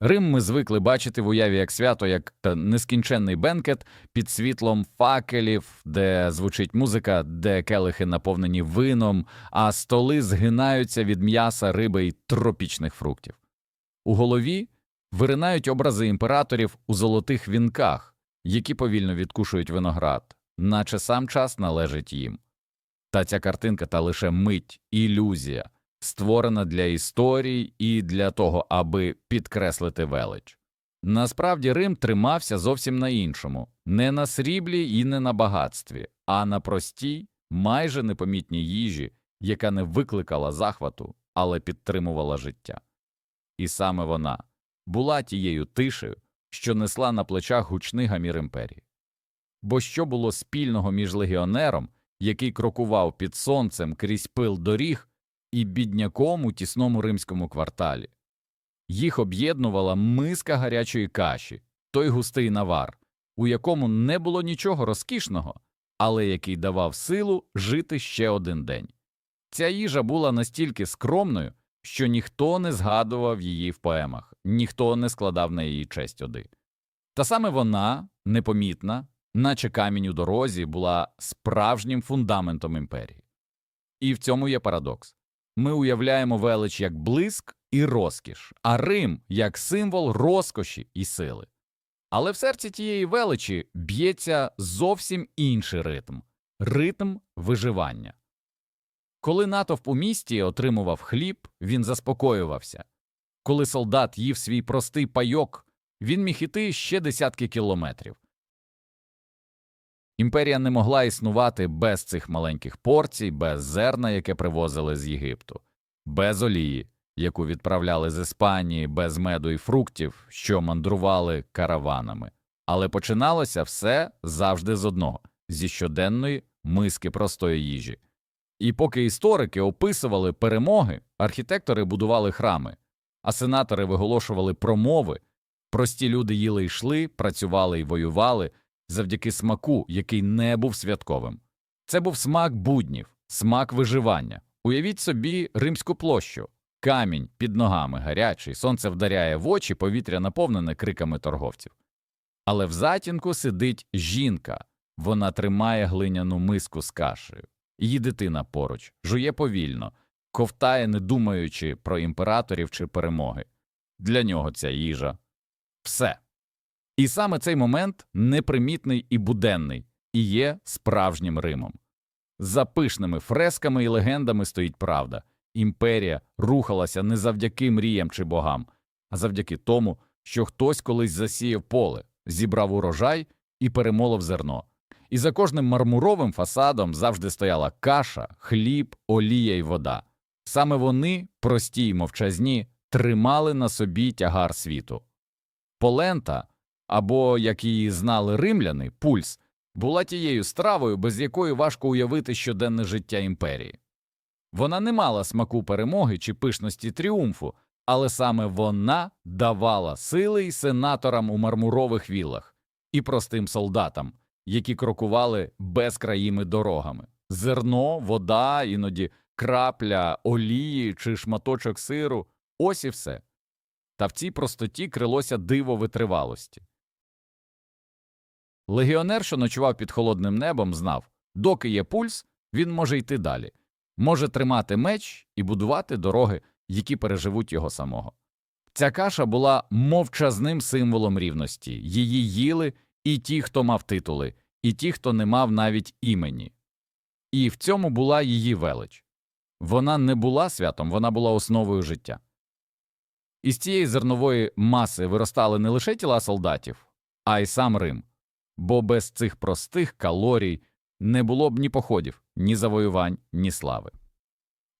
Рим ми звикли бачити в уяві як свято, як та нескінченний бенкет під світлом факелів, де звучить музика, де келихи наповнені вином, а столи згинаються від м'яса, риби й тропічних фруктів. У голові виринають образи імператорів у золотих вінках, які повільно відкушують виноград, наче сам час належить їм. Та ця картинка та лише мить, ілюзія, створена для історій і для того, аби підкреслити велич. Насправді Рим тримався зовсім на іншому не на сріблі і не на багатстві, а на простій, майже непомітній їжі, яка не викликала захвату, але підтримувала життя. І саме вона була тією тишею, що несла на плечах гучний гамір імперії. Бо що було спільного між легіонером, який крокував під сонцем крізь пил доріг, і бідняком у тісному римському кварталі? Їх об'єднувала миска гарячої каші, той густий навар, у якому не було нічого розкішного, але який давав силу жити ще один день. Ця їжа була настільки скромною, що ніхто не згадував її в поемах, ніхто не складав на її честь оди. Та саме вона, непомітна, наче камінь у дорозі, була справжнім фундаментом імперії. І в цьому є парадокс. Ми уявляємо велич як блиск і розкіш, а Рим як символ розкоші і сили. Але в серці тієї величі б'ється зовсім інший ритм ритм виживання. Коли натовп у місті отримував хліб, він заспокоювався. Коли солдат їв свій простий пайок, він міг іти ще десятки кілометрів. Імперія не могла існувати без цих маленьких порцій, без зерна, яке привозили з Єгипту, без олії, яку відправляли з Іспанії, без меду і фруктів, що мандрували караванами. Але починалося все завжди з одного зі щоденної миски простої їжі. І поки історики описували перемоги, архітектори будували храми, а сенатори виголошували промови, прості люди їли й йшли, працювали й воювали завдяки смаку, який не був святковим. Це був смак буднів, смак виживання. Uявіть собі римську площу, камінь під ногами гарячий, сонце вдаряє в очі, повітря наповнене криками торговців. Але в затінку сидить жінка, вона тримає глиняну миску з кашею. Її дитина поруч, жує повільно, ковтає, не думаючи про імператорів чи перемоги. Для нього ця їжа все. І саме цей момент непримітний і буденний, і є справжнім Римом. За пишними фресками і легендами стоїть правда імперія рухалася не завдяки мріям чи богам, а завдяки тому, що хтось колись засіяв поле, зібрав урожай і перемолов зерно. І за кожним мармуровим фасадом завжди стояла каша, хліб, олія й вода. Саме вони, прості й мовчазні, тримали на собі тягар світу. Полента, або, як її знали римляни, пульс, була тією стравою, без якої важко уявити щоденне життя імперії. Вона не мала смаку перемоги чи пишності тріумфу, але саме вона давала сили й сенаторам у мармурових вілах і простим солдатам, які крокували безкраїми дорогами. Зерно, вода, іноді крапля олії чи шматочок сиру ось і все. Та в цій простоті крилося диво витривалості. Легіонер, що ночував під холодним небом, знав доки є пульс, він може йти далі, може тримати меч і будувати дороги, які переживуть його самого. Ця каша була мовчазним символом рівності, її їли і ті, хто мав титули, і ті, хто не мав навіть імені. І в цьому була її велич. Вона не була святом, вона була основою життя. Із цієї зернової маси виростали не лише тіла солдатів, а й сам Рим, бо без цих простих калорій не було б ні походів, ні завоювань, ні слави.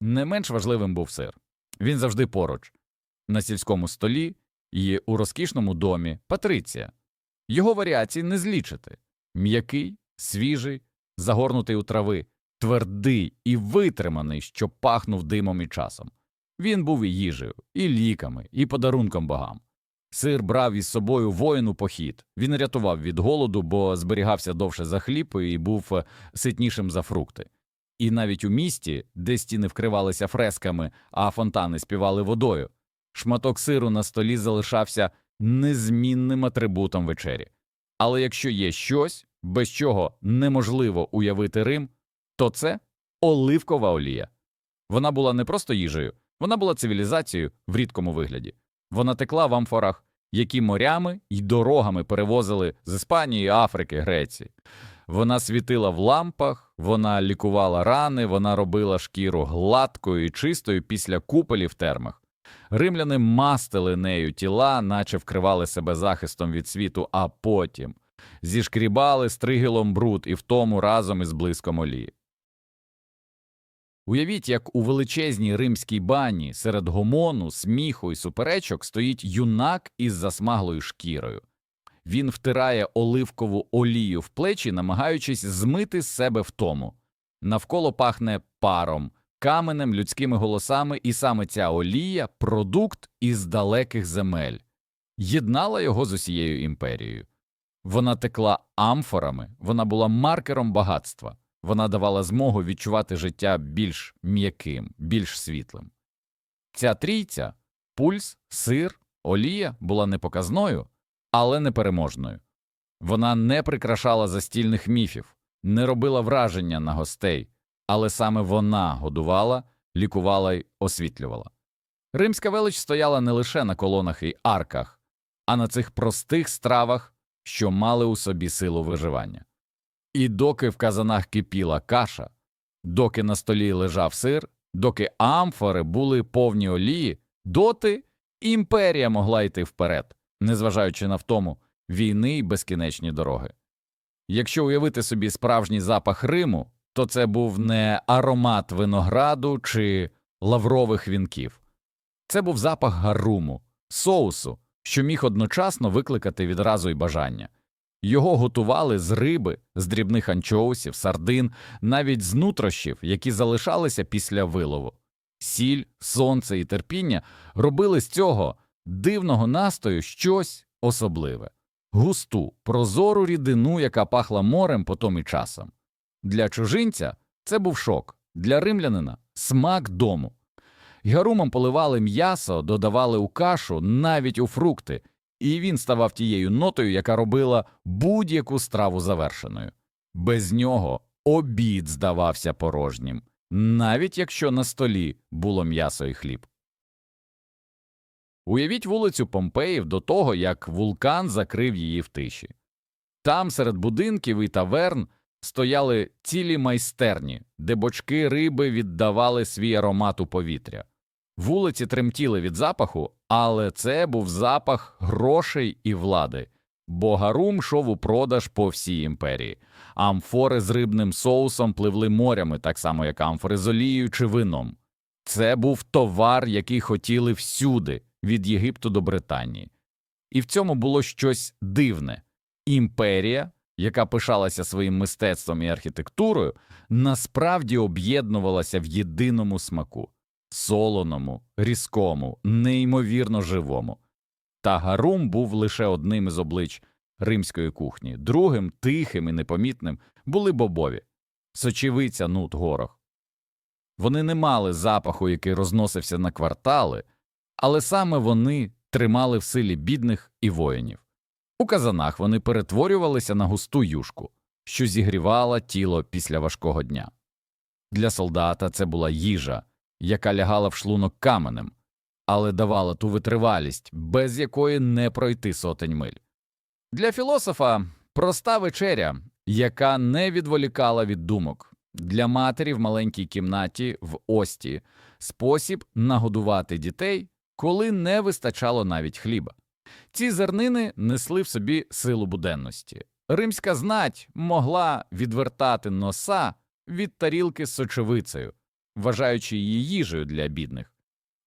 Не менш важливим був сир. Він завжди поруч, на сільському столі і у розкішному домі Патриція. Його варіацій не злічити м'який, свіжий, загорнутий у трави, твердий і витриманий, що пахнув димом і часом. Він був і їжею, і ліками, і подарунком богам. Сир брав із собою воїн у похід. Він рятував від голоду, бо зберігався довше за хліб і був е, ситнішим за фрукти. І навіть у місті, де стіни вкривалися фресками, а фонтани співали водою, шматок сиру на столі залишався незмінним атрибутом вечері. Але якщо є щось, без чого неможливо уявити Рим, то це оливкова олія. Вона була не просто їжею, вона була цивілізацією в рідкому вигляді. Вона текла в амфорах, які морями й дорогами перевозили з Іспанії, Африки, Греції. Вона світила в лампах, вона лікувала рани, вона робила шкіру гладкою і чистою після купелі в термах. Римляни мастили нею тіла, наче вкривали себе захистом від світу, а потім зішкрібали стригілом бруд і в тому разом із блиском олії. Уявіть, як у величезній римській бані серед гомону, сміху і суперечок стоїть юнак із засмаглою шкірою. Він втирає оливкову олію в плечі, намагаючись змити з себе втому. Навколо пахне паром, каменем, людськими голосами, і саме ця олія продукт із далеких земель, єднала його з усією імперією. Вона текла амфорами, вона була маркером багатства, вона давала змогу відчувати життя більш м'яким, більш світлим. Ця трійця пульс, сир, олія була не показною, але непереможною. Вона не прикрашала застільних міфів, не робила враження на гостей, але саме вона годувала, лікувала й освітлювала. Римська велич стояла не лише на колонах і арках, а на цих простих стравах, що мали у собі силу виживання. І доки в казанах кипіла каша, доки на столі лежав сир, доки амфори були повні олії, доти імперія могла йти вперед, незважаючи на втому війни й безкінечні дороги. Якщо уявити собі справжній запах Риму, то це був не аромат винограду чи лаврових вінків. Це був запах гаруму, соусу, що міг одночасно викликати відразу й бажання. Його готували з риби, з дрібних анчоусів, сардин, навіть з нутрощів, які залишалися після вилову. Сіль, сонце і терпіння робили з цього дивного настою щось особливе густу, прозору рідину, яка пахла морем потом і часом. Для чужинця це був шок, для римлянина смак дому. Гарумом поливали м'ясо, додавали у кашу, навіть у фрукти, і він ставав тією нотою, яка робила будь-яку страву завершеною. Без нього обід здавався порожнім, навіть якщо на столі було м'ясо і хліб. Уявіть вулицю Помпеїв до того, як вулкан закрив її в тиші. Там, серед будинків і таверн, стояли цілі майстерні, де бочки риби віддавали свій аромат у повітря. Вулиці тремтіли від запаху, але це був запах грошей і влади, бо гарум йшов у продаж по всій імперії. Амфори з рибним соусом пливли морями, так само як амфори з олією чи вином. Це був товар, який хотіли всюди, від Єгипту до Британії. І в цьому було щось дивне імперія, яка пишалася своїм мистецтвом і архітектурою, насправді об'єднувалася в єдиному смаку солоному, різкому, неймовірно живому. Та Гарум був лише одним із облич римської кухні, другим, тихим і непомітним, були бобові, сочевиця нут горох. Вони не мали запаху, який розносився на квартали, але саме вони тримали в силі бідних і воїнів. У казанах вони перетворювалися на густу юшку, що зігрівала тіло після важкого дня. Для солдата це була їжа, яка лягала в шлунок каменем, але давала ту витривалість, без якої не пройти сотень миль. Для філософа проста вечеря, яка не відволікала від думок, для матері в маленькій кімнаті в Ості спосіб нагодувати дітей, коли не вистачало навіть хліба. Ці зернини несли в собі силу буденності. Римська знать могла відвертати носа від тарілки з сочевицею, вважаючи її їжею для бідних.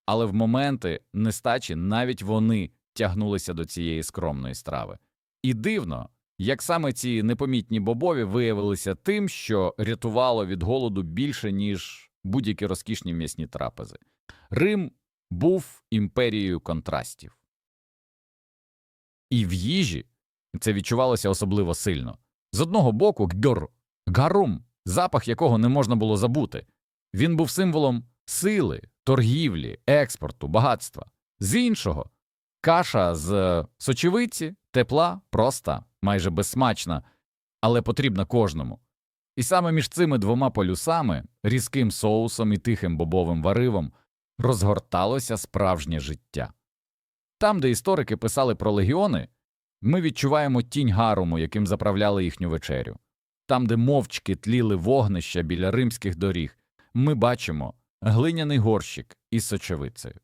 Але в моменти нестачі навіть вони тягнулися до цієї скромної страви. І дивно, як саме ці непомітні бобові виявилися тим, що рятувало від голоду більше, ніж будь-які розкішні м'ясні трапези. Рим був імперією контрастів. І в їжі це відчувалося особливо сильно. З одного боку, гьор, гарум, запах якого не можна було забути. Він був символом сили, торгівлі, експорту, багатства. З іншого, каша з сочевиці, тепла, проста, майже безсмачна, але потрібна кожному. І саме між цими двома полюсами, різким соусом і тихим бобовим варивом, розгорталося справжнє життя. Там, де історики писали про легіони, ми відчуваємо тінь гаруму, яким заправляли їхню вечерю. Там, де мовчки тліли вогнища біля римських доріг, ми бачимо глиняний горщик із сочевицею.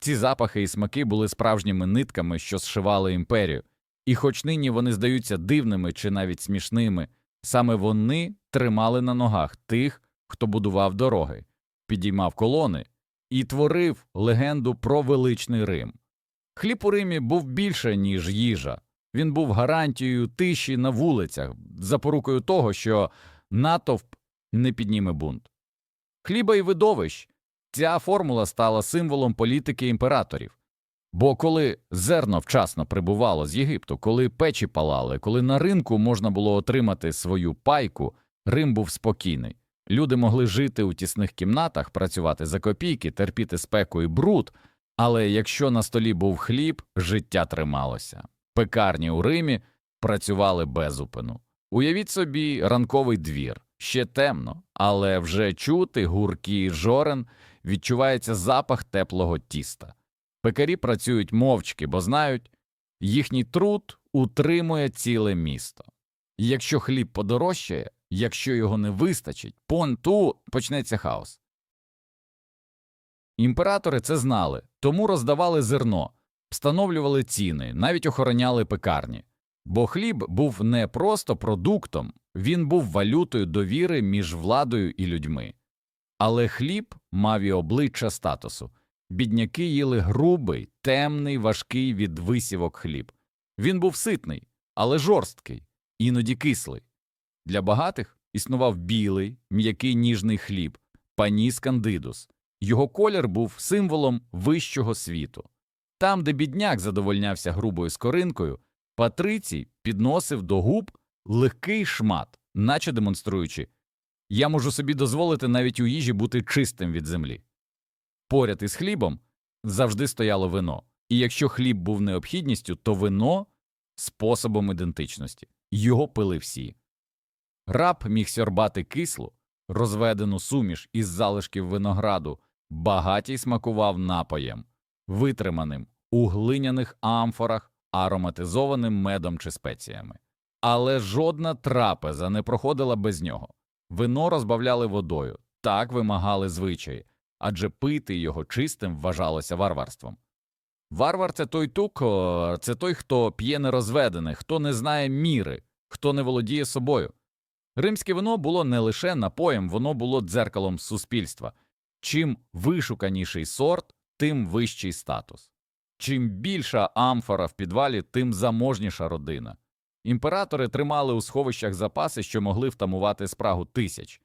Ці запахи і смаки були справжніми нитками, що зшивали імперію, і хоч нині вони здаються дивними чи навіть смішними, саме вони тримали на ногах тих, хто будував дороги, підіймав колони і творив легенду про величний Рим. Хліб у Римі був більше, ніж їжа. Він був гарантією тиші на вулицях, запорукою того, що натовп не підніме бунт. Хліба і видовищ ця формула стала символом політики імператорів. Бо коли зерно вчасно прибувало з Єгипту, коли печі палали, коли на ринку можна було отримати свою пайку, Рим був спокійний. Люди могли жити у тісних кімнатах, працювати за копійки, терпіти спеку і бруд, але якщо на столі був хліб, життя трималося. Пекарні у Римі працювали без упину. Уявіть собі ранковий двір. Ще темно, але вже чути гуркі жорен, відчувається запах теплого тіста. Пекарі працюють мовчки, бо знають, їхній труд утримує ціле місто. І якщо хліб подорожчає, якщо його не вистачить, понту почнеться хаос. Імператори це знали, тому роздавали зерно, встановлювали ціни, навіть охороняли пекарні. Бо хліб був не просто продуктом, він був валютою довіри між владою і людьми. Але хліб мав і обличчя статусу. Бідняки їли грубий, темний, важкий від висівок хліб. Він був ситний, але жорсткий, іноді кислий. Для багатих існував білий, м'який ніжний хліб, паніс кандидус. Його колір був символом вищого світу. Там, де бідняк задовольнявся грубою скоринкою, Патрицій підносив до губ легкий шмат, наче демонструючи я можу собі дозволити навіть у їжі бути чистим від землі. Поряд із хлібом завжди стояло вино, і якщо хліб був необхідністю, то вино способом ідентичності його пили всі. Раб міг сьорбати кислу, розведену суміш із залишків винограду, багатій смакував напоєм, витриманим у глиняних амфорах ароматизованим медом чи спеціями. Але жодна трапеза не проходила без нього. Вино розбавляли водою, так вимагали звичаї, адже пити його чистим вважалося варварством. Варвар це той тук, це той, хто п'є нерозведене, хто не знає міри, хто не володіє собою. Римське вино було не лише напоєм, воно було дзеркалом суспільства. Чим вишуканіший сорт, тим вищий статус. Чим більша амфора в підвалі, тим заможніша родина. Імператори тримали у сховищах запаси, що могли втамувати спрагу тисяч,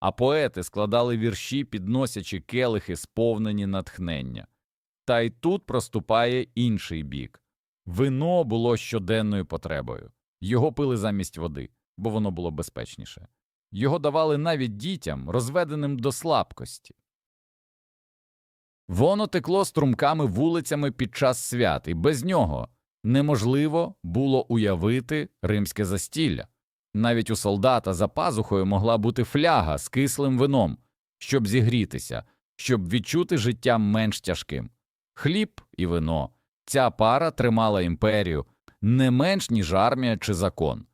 а поети складали вірші, підносячи келихи, сповнені натхнення. Та й тут проступає інший бік вино було щоденною потребою, його пили замість води, бо воно було безпечніше. Його давали навіть дітям, розведеним до слабкості. Воно текло струмками вулицями під час свят, і без нього неможливо було уявити римське застілля. Навіть у солдата за пазухою могла бути фляга з кислим вином, щоб зігрітися, щоб відчути життя менш тяжким. Хліб і вино ця пара тримала імперію не менш ніж армія чи закон.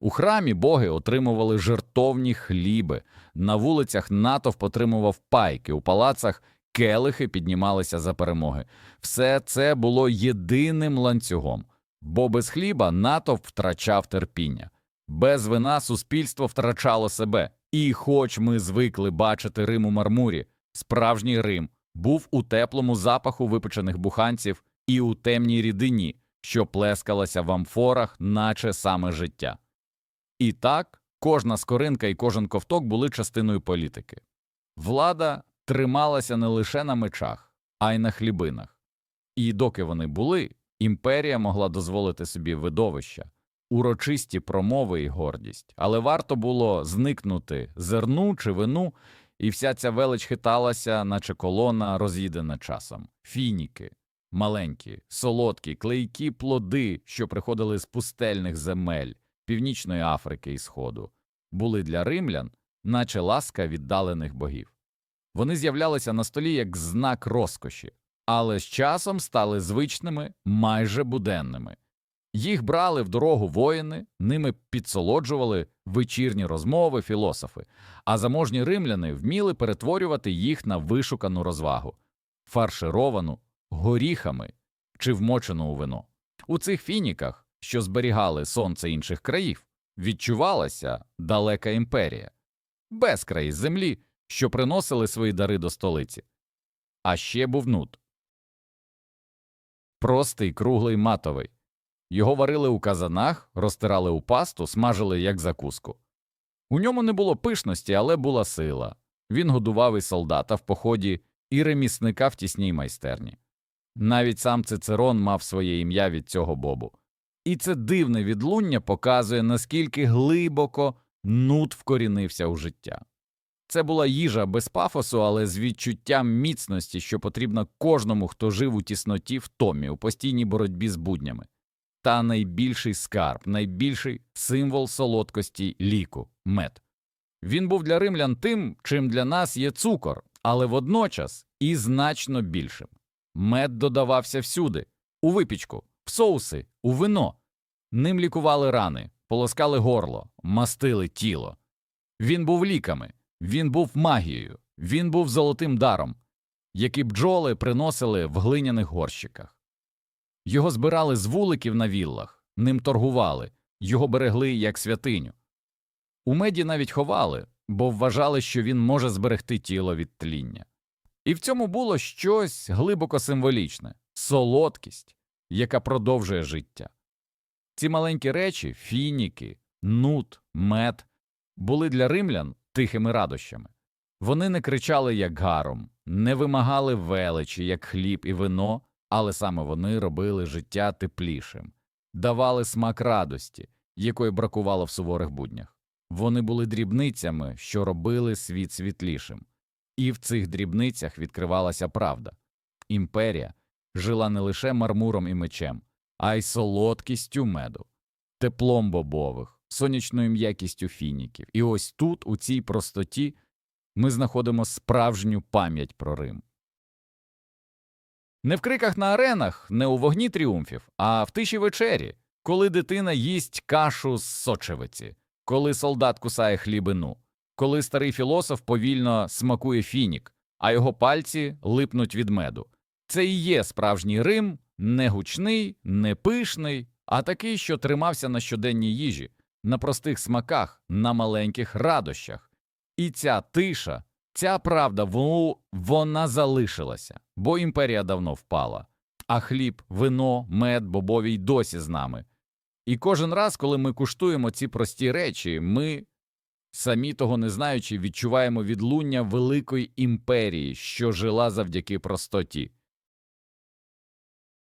У храмі боги отримували жертовні хліби, на вулицях натовп отримував пайки, у палацах келихи піднімалися за перемоги. Все це було єдиним ланцюгом, бо без хліба натовп втрачав терпіння, без вина суспільство втрачало себе. І, хоч ми звикли бачити Рим у мармурі, справжній Рим був у теплому запаху випечених буханців і у темній рідині, що плескалася в амфорах, наче саме життя. І так, кожна скоринка і кожен ковток були частиною політики. Влада трималася не лише на мечах, а й на хлібинах. І доки вони були, імперія могла дозволити собі видовища, урочисті промови і гордість, але варто було зникнути зерну чи вину, і вся ця велич хиталася, наче колона, роз'їдена часом. Фініки, маленькі, солодкі, клейкі плоди, що приходили з пустельних земель Північної Африки і Сходу, були для римлян, наче ласка віддалених богів. Вони з'являлися на столі як знак розкоші, але з часом стали звичними, майже буденними. Їх брали в дорогу воїни, ними підсолоджували вечірні розмови філософи, а заможні римляни вміли перетворювати їх на вишукану розвагу, фаршировану горіхами чи вмочену у вино. У цих фініках, що зберігали сонце інших країв, відчувалася далека імперія, безкраї землі, що приносили свої дари до столиці. А ще був нут. Простий, круглий матовий. Його варили у казанах, розтирали у пасту, смажили як закуску. У ньому не було пишності, але була сила. Він годував і солдата в поході, і ремісника в тісній майстерні. Навіть сам Цицерон мав своє ім'я від цього бобу. І це дивне відлуння показує, наскільки глибоко нут вкорінився у життя. Це була їжа без пафосу, але з відчуттям міцності, що потрібна кожному, хто жив у тісноті в томі, у постійній боротьбі з буднями. Та найбільший скарб, найбільший символ солодкості ліку мед. Він був для римлян тим, чим для нас є цукор, але водночас і значно більшим. Мед додавався всюди у випічку, в соуси, у вино. Ним лікували рани, полоскали горло, мастили тіло. Він був ліками, він був магією, він був золотим даром, які бджоли приносили в глиняних горщиках. Його збирали з вуликів на віллах, ним торгували, його берегли як святиню. У меді навіть ховали, бо вважали, що він може зберегти тіло від тління. І в цьому було щось глибоко символічне солодкість, яка продовжує життя. Ці маленькі речі фініки, нут, мед були для римлян тихими радощами. Вони не кричали як гаром, не вимагали величі, як хліб і вино, але саме вони робили життя теплішим, давали смак радості, якої бракувало в суворих буднях. Вони були дрібницями, що робили світ світлішим. І в цих дрібницях відкривалася правда. Імперія жила не лише мармуром і мечем, а й солодкістю меду, теплом бобових, сонячною м'якістю фініків. І ось тут, у цій простоті, ми знаходимо справжню пам'ять про Рим. Не в криках на аренах, не у вогні тріумфів, а в тиші вечері, коли дитина їсть кашу з сочевиці, коли солдат кусає хлібину, коли старий філософ повільно смакує фінік, а його пальці липнуть від меду. Це і є справжній Рим, не гучний, не пишний, а такий, що тримався на щоденній їжі, на простих смаках, на маленьких радощах. І ця тиша, ця правда, вона залишилася, бо імперія давно впала. А хліб, вино, мед, бобові й досі з нами. І кожен раз, коли ми куштуємо ці прості речі, ми, самі того не знаючи, відчуваємо відлуння великої імперії, що жила завдяки простоті.